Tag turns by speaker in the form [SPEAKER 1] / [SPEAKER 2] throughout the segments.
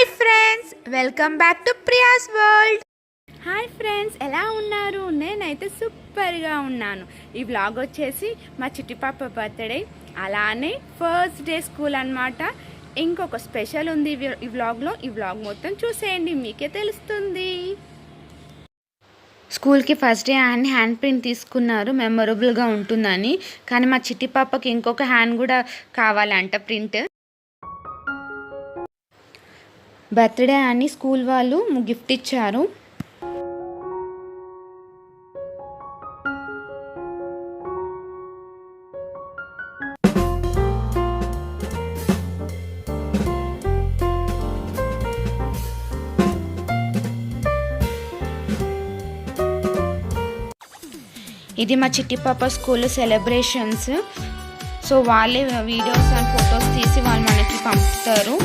[SPEAKER 1] Hi friends welcome back to Priya's world hi friends ఎలా ఉన్నారు? నేనైతే సూపర్గా ఉన్నాను. ఈ వ్లాగ్ వచ్చేసి మా చిట్టి పాప బర్త్డే అలానే ఫస్ట్ డే స్కూల్ అన్నమాట. ఇంకొక స్పెషల్ ఉంది ఈ వ్లాగ్లో ఈ వ్లాగ్ మొత్తం చూసేయండి మీకే తెలుస్తుంది. స్కూల్కి first day hand hand print తీసుకున్నారు మెమొరబుల్గా ఉంటుందని. కానీ మా చిట్టి పాపకి ఇంకొక హ్యాండ్ కూడా కావాలంట ప్రింట్ బర్త్డే అని స్కూల్ వాళ్ళు గిఫ్ట్ ఇచ్చారు. ఇది మా చిట్టి పాప స్కూల్ సెలబ్రేషన్స్. సో వాళ్ళే వీడియోస్ అండ్ ఫొటోస్ తీసి వాళ్ళు మనకి పంపుతారు.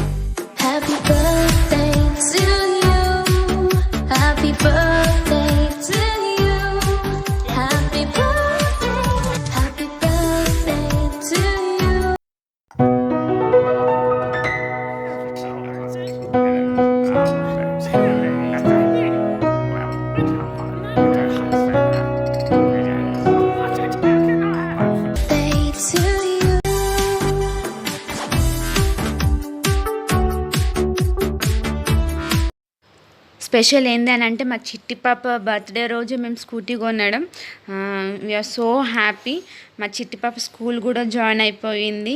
[SPEAKER 1] స్పెషల్ ఏంది అని అంటే మా చిట్టి పాప బర్త్డే రోజు మేము స్కూటీ కొనడం. వీఆర్ సో హ్యాపీ మా చిట్టి పాప స్కూల్ కూడా జాయిన్ అయిపోయింది.